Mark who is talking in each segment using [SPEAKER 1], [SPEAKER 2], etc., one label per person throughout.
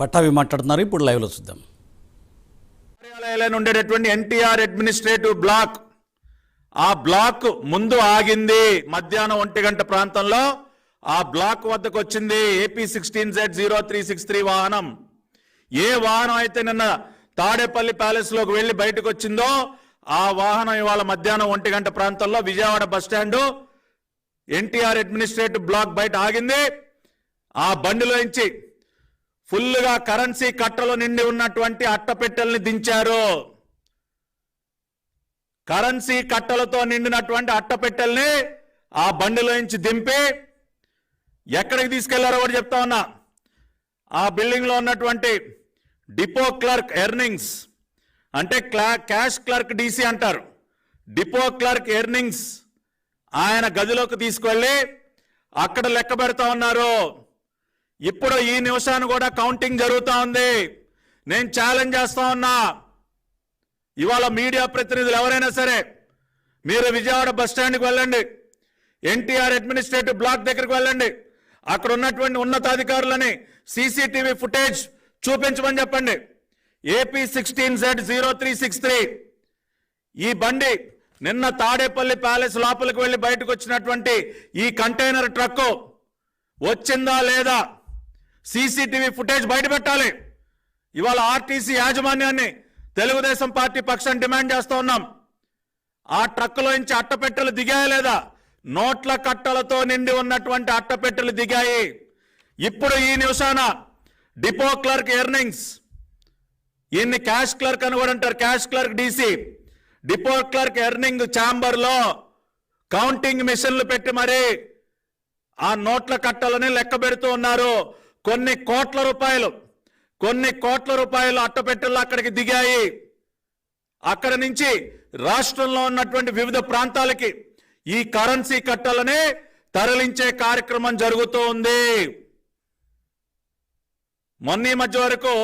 [SPEAKER 1] పట్టాభి మాట్లాడుతున్నారు. ఇప్పుడు లైవ్లో చూద్దాం.
[SPEAKER 2] కార్యాలయాలను ఉండేటటువంటి ఎన్టీఆర్ అడ్మినిస్ట్రేటివ్ బ్లాక్. ఆ బ్లాక్ ముందు ఆగింది మధ్యాహ్నం ఒంటి గంట ప్రాంతంలో. ఆ బ్లాక్ వద్దకు వచ్చింది AP sixteen Z zero three six three వాహనం. ఏ వాహనం అయితే నిన్న తాడేపల్లి ప్యాలెస్లోకి వెళ్ళి బయటకు వచ్చిందో ఆ వాహనం ఇవాళ మధ్యాహ్నం ఒంటి గంట ప్రాంతంలో Vijayawada bus NTR administrative block బయట ఆగింది. ఆ బండిలోంచి ఫుల్గా కరెన్సీ కట్టలు నిండి ఉన్నటువంటి అట్టపెట్టెల్ని దించారు. కరెన్సీ కట్టలతో నిండినటువంటి అట్టపెట్టెల్ని ఆ బండిలో నుంచి దింపి ఎక్కడికి తీసుకెళ్ళారో కూడా చెప్తా ఉన్నా. ఆ బిల్డింగ్లో ఉన్నటువంటి డిపో క్లర్క్ ఎర్నింగ్స్ అంటే క్లా క్యాష్ క్లర్క్ డీసీ అంటారు. డిపో క్లర్క్ ఎర్నింగ్స్ ఆయన గదిలోకి తీసుకెళ్ళి అక్కడ లెక్క పెడతా ఉన్నారు. ఇప్పుడు ఈ నిమిషాన్ని కూడా కౌంటింగ్ జరుగుతూ ఉంది నేను ఛాలెంజ్ చేస్తా ఉన్నా. ఇవాళ మీడియా ప్రతినిధులు ఎవరైనా సరే మీరు విజయవాడ బస్ స్టాండ్కి వెళ్ళండి. ఎన్టీఆర్ అడ్మినిస్ట్రేటివ్ బ్లాక్ దగ్గరికి వెళ్ళండి. అక్కడ ఉన్నటువంటి ఉన్నతాధికారులని సీసీటీవీ ఫుటేజ్ చూపించమని చెప్పండి. AP sixteen Z zero three six three ఈ బండి నిన్న తాడేపల్లి ప్యాలెస్ లోపలికి వెళ్ళి బయటకు వచ్చినటువంటి ఈ కంటైనర్ ట్రక్కు వచ్చిందా లేదా? సీసీటీవీ ఫుటేజ్ బయట పెట్టాలి. ఇవాళ ఆర్టీసీ యాజమాన్యాన్ని తెలుగుదేశం పార్టీ పక్షాన్ని డిమాండ్ చేస్తూ ఉన్నాం. ఆ ట్రక్కులోంచి అట్టపెట్టెలు దిగాయా లేదా? నోట్ల కట్టలతో నిండి ఉన్నటువంటి అట్టపెట్టెలు దిగాయి. ఇప్పుడు ఈ నిమిషాన డిపో క్లర్క్ ఎర్నింగ్స్ ఈయన్ని క్యాష్ క్లర్క్ అని కూడా అంటారు cash clerk DC. Depot clerk earning ఛాంబర్లో కౌంటింగ్ మిషన్లు పెట్టి మరి ఆ నోట్ల కట్టలని లెక్క పెడుతూ ఉన్నారు. కొన్ని కోట్ల రూపాయలు కొన్ని కోట్ల రూపాయలు అట్టపెట్టెలు అక్కడికి దిగాయి. అక్కడ నుంచి రాష్ట్రంలో ఉన్నటువంటి వివిధ ప్రాంతాలకి ఈ కరెన్సీ కట్టలనే తరలించే కార్యక్రమం జరుగుతూ ఉంది. మొన్న ఈ మధ్య వరకు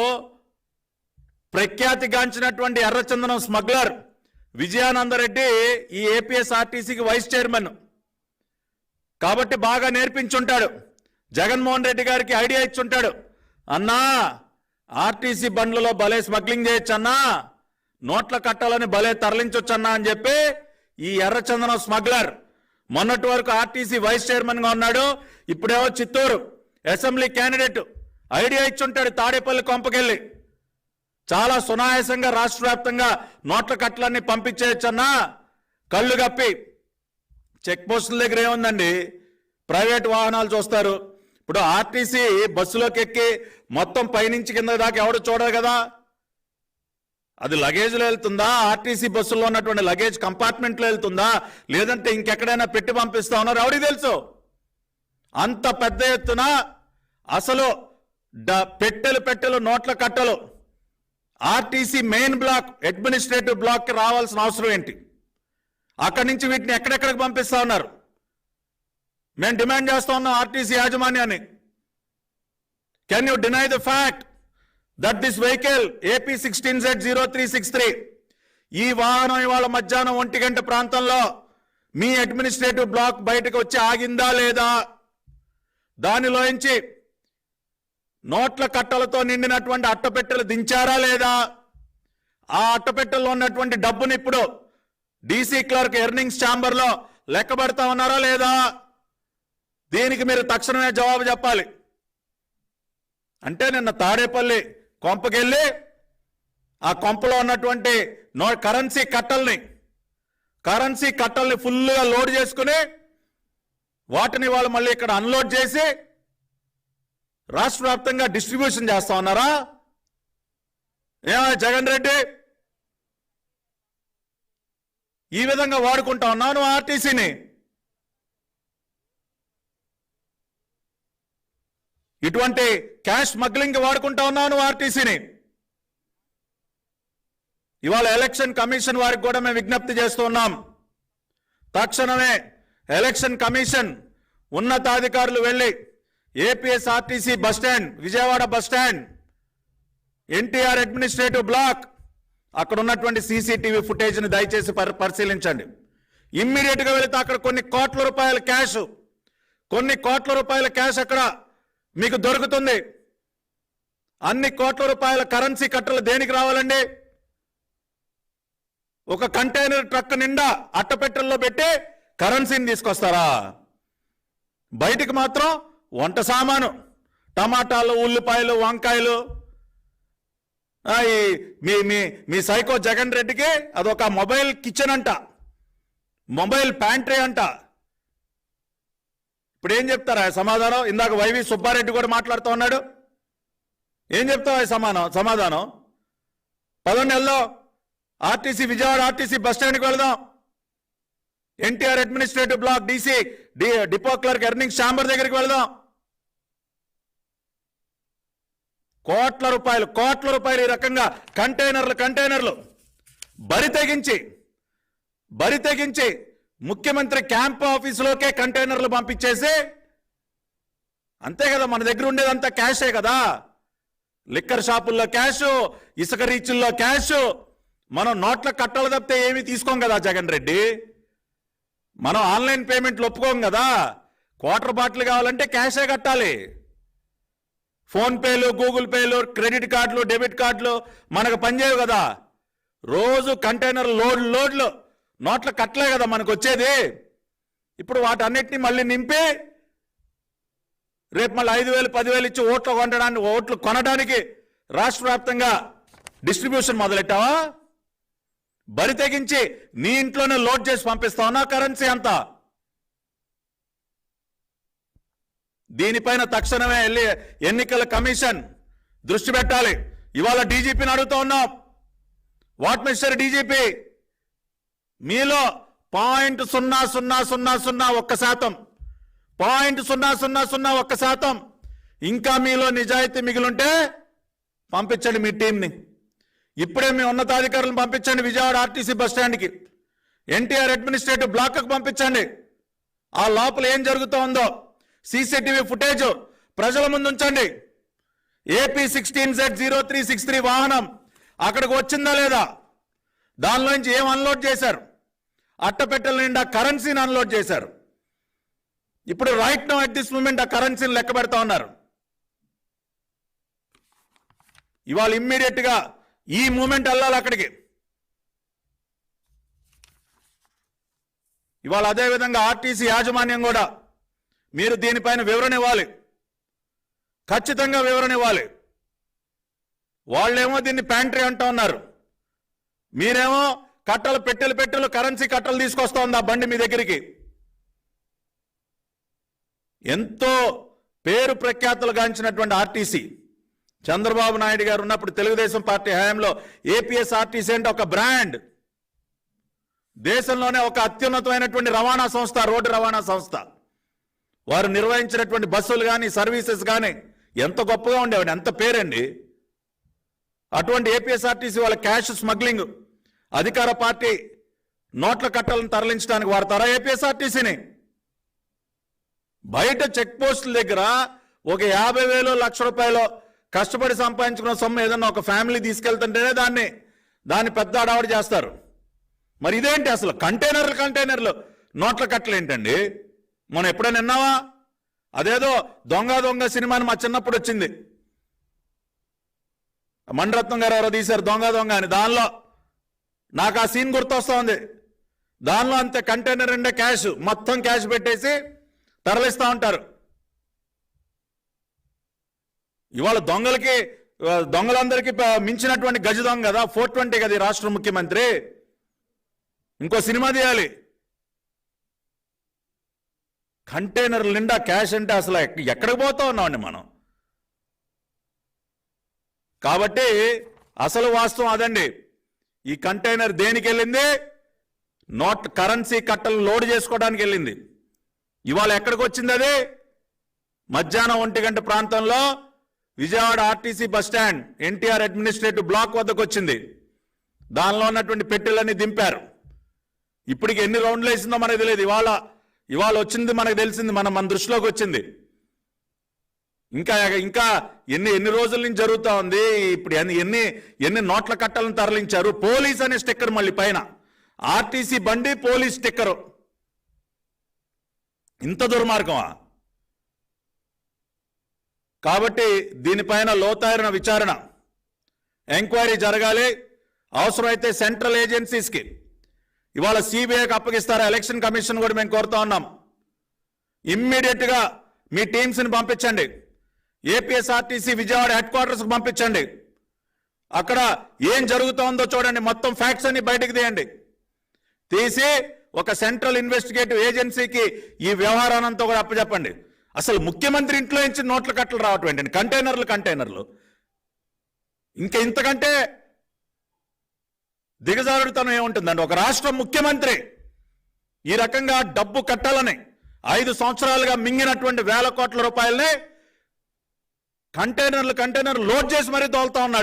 [SPEAKER 2] ప్రఖ్యాతిగాంచినటువంటి ఎర్రచందనం స్మగ్లర్ విజయానందరెడ్డి ఈ ఏపీఎస్ఆర్టీసీకి వైస్ చైర్మన్. కాబట్టి బాగా నేర్పించుంటాడు. జగన్మోహన్ రెడ్డి గారికి ఐడియా ఇచ్చుంటాడు. అన్నా ఆర్టీసీ బండ్లలో భలే స్మగ్లింగ్ చేయొచ్చు అన్నా నోట్ల కట్టాలని భలే తరలించొచ్చు అన్నా అని చెప్పి ఈ ఎర్రచందనం స్మగ్లర్ మొన్నటి వరకు ఆర్టీసీ వైస్ చైర్మన్గా ఉన్నాడు ఇప్పుడేమో చిత్తూరు అసెంబ్లీ క్యాండిడేట్. ఐడియా ఇచ్చుంటాడు తాడేపల్లి కొంపకెళ్ళి. చాలా సునాయాసంగా రాష్ట్ర వ్యాప్తంగా నోట్ల కట్టలన్నీ పంపించేయచ్చన్నా కళ్ళు కప్పి. చెక్ పోస్టుల దగ్గర ఏముందండి? ప్రైవేట్ వాహనాలు చూస్తారు. ఇప్పుడు ఆర్టీసీ బస్సులోకి ఎక్కి మొత్తం పైనుంచి కింద దాకా ఎవడు చూడరు కదా? అది లగేజ్లో వెళ్తుందా? ఆర్టీసీ బస్సులో ఉన్నటువంటి లగేజ్ కంపార్ట్మెంట్లో వెళ్తుందా? లేదంటే ఇంకెక్కడైనా పెట్టి పంపిస్తా ఉన్నారు? ఎవడికి తెలుసు? అంత పెద్ద ఎత్తున అసలు డ- పెట్టెలు పెట్టెలు నోట్ల కట్టలు. ఆర్టీసీ మెయిన్ బ్లాక్ అడ్మినిస్ట్రేటివ్ బ్లాక్కి రావాల్సిన అవసరం ఏంటి? అక్కడి నుంచి వీటిని ఎక్కడెక్కడికి పంపిస్తా ఉన్నారు? మేము డిమాండ్ చేస్తా ఉన్నాం ఆర్టీసీ యాజమాన్యాన్ని. Can you deny the fact that this vehicle AP sixteen Z zero three six three ఈ వాహనం ఇవాళ మధ్యాహ్నం ఒంటి గంట ప్రాంతంలో మీ అడ్మినిస్ట్రేటివ్ బ్లాక్ బయటకు వచ్చి ఆగిందా లేదా? దానిలోంచి నోట్ల కట్టలతో నిండినటువంటి అట్టపెట్టెలు దించారా లేదా? ఆ అట్టపెట్టెల్లో ఉన్నటువంటి డబ్బుని ఇప్పుడు డీసీ క్లర్క్ ఎర్నింగ్స్ ఛాంబర్లో లెక్క పెడతా ఉన్నారా లేదా? దీనికి మీరు తక్షణమే జవాబు చెప్పాలి. అంటే నిన్న తాడేపల్లి కొంపకెళ్ళి ఆ కొంపలో ఉన్నటువంటి నో కరెన్సీ కట్టల్ని కరెన్సీ కట్టల్ని ఫుల్గా లోడ్ చేసుకుని వాటిని వాళ్ళు మళ్ళీ ఇక్కడ అన్లోడ్ చేసి రాష్ట్ర వ్యాప్తంగా డిస్ట్రిబ్యూషన్ చేస్తా ఉన్నారా? ఏమో జగన్ రెడ్డి? ఈ విధంగా వాడుకుంటా ఉన్నాను ఆర్టీసీని? ఇటువంటి క్యాష్ స్మగ్లింగ్ వాడుకుంటా ఉన్నాను ఆర్టీసీని. ఇవాళ ఎలక్షన్ కమిషన్ వారికి కూడా మేము విజ్ఞప్తి చేస్తూ ఉన్నాం. తక్షణమే ఎలక్షన్ కమిషన్ ఉన్నతాధికారులు వెళ్ళి APSRTC bus stand bus stand Vijayawada bus stand NTR administrative block అక్కడ ఉన్నటువంటి సీసీటీవీ ఫుటేజ్ని దయచేసి పరి- పరిశీలించండి. ఇమ్మీడియట్గా వెళితే అక్కడ కొన్ని కోట్ల రూపాయల క్యాష్ కొన్ని కోట్ల రూపాయల క్యాష్ అక్కడ మీకు దొరుకుతుంది. అన్ని కోట్ల రూపాయల కరెన్సీ కట్టలు దేనికి రావాలండి? ఒక కంటైనర్ ట్రక్ నిండా అట్టపెట్టెల్లో పెట్టి కరెన్సీని తీసుకొస్తారా? బయటికి మాత్రం వంట సామాను టమాటాలు ఉల్లిపాయలు వంకాయలు. మీ మీ మీ సైకో జగన్ రెడ్డికి అదొక మొబైల్ కిచెన్ అంట. మొబైల్ ప్యాంట్రీ అంట. ఇప్పుడు ఏం చెప్తారా? ఆ సమాధానం? ఇందాక వైవి సుబ్బారెడ్డి కూడా మాట్లాడుతూ ఉన్నాడు. ఏం చెప్తావు ఆ సమానం సమాధానం? పదకొండు నెలలో ఆర్టీసీ విజయవాడ ఆర్టీసీ బస్ స్టాండ్కి వెళదాం. NTR administrative block DC depot clerk earning chamber దగ్గరికి వెళదాం. కోట్ల రూపాయలు కోట్ల రూపాయలు ఈ రకంగా కంటైనర్లు కంటైనర్లు. బరి తెగించి బరి తెగించి ముఖ్యమంత్రి క్యాంప్ ఆఫీసులోకే కంటైనర్లు పంపించేసి అంతే కదా మన దగ్గర ఉండేదంతా క్యాషే కదా. లిక్కర్ షాపుల్లో క్యాష్ ఇసుక రీచుల్లో క్యాష్ మనం నోట్ల కట్టలు తప్పితే ఏమీ తీసుకోం కదా జగన్ రెడ్డి. మనం ఆన్లైన్ పేమెంట్లు ఒప్పుకోం కదా. క్వార్టర్ బాటిల్ కావాలంటే క్యాషే కట్టాలి. ఫోన్పేలు గూగుల్ పేలు క్రెడిట్ కార్డులు డెబిట్ కార్డులు మనకు పనిచేయవు కదా. రోజు కంటైనర్ లోడ్ లోడ్లు. నోట్ల కట్టలే కదా మనకు వచ్చేది ఇప్పుడు వాటన్నిటిని మళ్ళీ నింపి రేపు మళ్ళీ ఐదు వేలు పదివేలు ఇచ్చి ఓట్లు కొనడానికి ఓట్లు కొనడానికి రాష్ట్ర వ్యాప్తంగా డిస్ట్రిబ్యూషన్ మొదలెట్టావా? బరి తెగించి నీ ఇంట్లోనే లోడ్ చేసి పంపిస్తావునా కరెన్సీ అంతా. దీనిపైన తక్షణమే వెళ్ళి ఎన్నికల కమిషన్ దృష్టి పెట్టాలి. ఇవాళ డీజీపీని అడుగుతూ ఉన్నాం. వాట్ మిస్టర్ డీజీపీ మీలో పాయింట్ సున్నా సున్నా సున్నా సున్నా ఒక్క శాతం. పాయింట్ సున్నా సున్నా సున్నా ఒక్క శాతం. ఇంకా మీలో నిజాయితీ మిగిలుంటే పంపించండి మీ టీంని ఇప్పుడే మీ ఉన్నతాధికారులను పంపించండి విజయవాడ ఆర్టీసీ బస్ స్టాండ్కి. ఎన్టీఆర్ అడ్మినిస్ట్రేటివ్ బ్లాక్కు పంపించండి. ఆ లోపల ఏం జరుగుతోందో సీసీటీవీ ఫుటేజ్ ప్రజల ముందు ఉంచండి. AP sixteen Z zero three six three వాహనం అక్కడికి వచ్చిందా లేదా? దానిలోంచి ఏం అన్లోడ్ చేశారు? అట్టపెట్టెల నిండా కరెన్సీని అన్లోడ్ చేశారు. ఇప్పుడు right now at this moment ఆ కరెన్సీని లెక్క పెడతా ఉన్నారు. ఇవాళ ఇమ్మీడియట్గా ఈ మూమెంట్ వెళ్ళాలి అక్కడికి. ఇవాళ అదే విధంగా ఆర్టీసీ యాజమాన్యం కూడా మీరు దీనిపైన వివరణ ఇవ్వాలి. ఖచ్చితంగా వివరణ ఇవ్వాలి. వాళ్ళేమో దీన్ని ప్యాంట్రీ అంటూ ఉన్నారు. మీరేమో కట్టలు పెట్టెలు పెట్టెలు కరెన్సీ కట్టలు తీసుకొస్తోంది ఆ బండి మీ దగ్గరికి. ఎంతో పేరు ప్రఖ్యాతులు గాంచినటువంటి ఆర్టీసీ. చంద్రబాబు నాయుడు గారు ఉన్నప్పుడు తెలుగుదేశం పార్టీ హయాంలో ఏపీఎస్ ఆర్టీసీ అంటే ఒక బ్రాండ్. దేశంలోనే ఒక అత్యున్నతమైనటువంటి రవాణా సంస్థ రోడ్డు రవాణా సంస్థ. వారు నిర్వహించినటువంటి బస్సులు కానీ సర్వీసెస్ కానీ ఎంత గొప్పగా ఉండేవాడి ఎంత పేరండి. అటువంటి ఏపీఎస్ఆర్టీసీ వాళ్ళ క్యాష్ స్మగ్లింగ్ అధికార పార్టీ నోట్ల కట్టలను తరలించడానికి వాడతారా ఏపీఎస్ఆర్టీసీని? బయట చెక్ పోస్టుల దగ్గర ఒక యాభై వేలు లక్ష రూపాయలు కష్టపడి సంపాదించుకున్న సొమ్ము ఏదన్నా ఒక ఫ్యామిలీ తీసుకెళ్తుంటేనే దాన్ని దాన్ని పెద్ద అడావడి చేస్తారు. మరి ఇదేంటి అసలు? కంటైనర్లు కంటైనర్లు. నోట్ల కట్టలు ఏంటండి? మనం ఎప్పుడైనా విన్నావా? అదేదో దొంగ దొంగ సినిమాని మా చిన్నప్పుడు వచ్చింది. మణిరత్నం గారు ఎవరో తీశారు దొంగ దొంగ అని. దానిలో నాకు ఆ సీన్ గుర్తొస్తా ఉంది. దానిలో అంతే కంటైనర్ ఉండే క్యాష్ మొత్తం క్యాష్ పెట్టేసి తరలిస్తూ ఉంటారు. ఇవాళ దొంగలకి దొంగలందరికీ మించినటువంటి గజ దొంగ కదా ఫోర్ ట్వంటీ కదా రాష్ట్ర ముఖ్యమంత్రి. ఇంకో సినిమా తీయాలి. కంటైనర్ నిండా క్యాష్ అంటే అసలు ఎక్కడికి పోతా ఉన్నామండి మనం? కాబట్టి అసలు వాస్తవం అదండి. ఈ కంటైనర్ దేనికి వెళ్ళింది? నోట్ కరెన్సీ కట్టలు లోడ్ చేసుకోవడానికి వెళ్ళింది. ఇవాళ ఎక్కడికి వచ్చింది అది? మధ్యాహ్నం ఒంటి గంట ప్రాంతంలో Vijayawada RTC bus stand NTR administrative block వద్దకు వచ్చింది. దానిలో ఉన్నటువంటి పెట్టెలన్నీ దింపారు. ఇప్పటికి ఎన్ని రౌండ్లు వేసిందో మనకు తెలియదు. ఇవాళ ఇవాళ వచ్చింది మనకు తెలిసింది. మన మన దృష్టిలోకి వచ్చింది. ఇంకా ఇంకా ఎన్ని ఎన్ని రోజుల నుంచి జరుగుతూ ఉంది? ఇప్పుడు ఎన్ని ఎన్ని ఎన్ని నోట్ల కట్టలను తరలించారు? పోలీస్ అనే స్టిక్కర్ మళ్ళీ పైన. ఆర్టీసీ బండి పోలీస్ స్టిక్కరు. ఇంత దుర్మార్గమా? కాబట్టి దీనిపైన లోతైన విచారణ. ఎంక్వైరీ జరగాలి. అవసరమైతే సెంట్రల్ ఏజెన్సీస్కి. ఇవాళ సిబిఐకి అప్పగిస్తారా? ఎలక్షన్ కమిషన్ కూడా మేము కోరుతా ఉన్నాం. ఇమ్మీడియట్గా మీ టీమ్స్ని పంపించండి. ఏపీఎస్ఆర్టీసీ విజయవాడ హెడ్ క్వార్టర్స్కి పంపించండి. అక్కడ ఏం జరుగుతోందో చూడండి. మొత్తం ఫ్యాక్ట్స్ అన్ని బయటకు తీయండి. తీసి ఒక సెంట్రల్ ఇన్వెస్టిగేటివ్ ఏజెన్సీకి ఈ వ్యవహారానంతా కూడా అప్పచెప్పండి. అసలు ముఖ్యమంత్రి ఇంట్లో నుంచి నోట్ల కట్టలు రావటం ఏంటండి కంటైనర్లు కంటైనర్లు. ఇంకా ఇంతకంటే దిగజారుడుతనం ఏముంటుందండి? ఒక రాష్ట్ర ముఖ్యమంత్రి ఈ రకంగా డబ్బు కట్టాలని ఐదు సంవత్సరాలుగా మింగినటువంటి వేల కోట్ల రూపాయలని కంటైనర్లు కంటైనర్ లోడ్ చేసి మరీ తోలుతా ఉన్నాడు.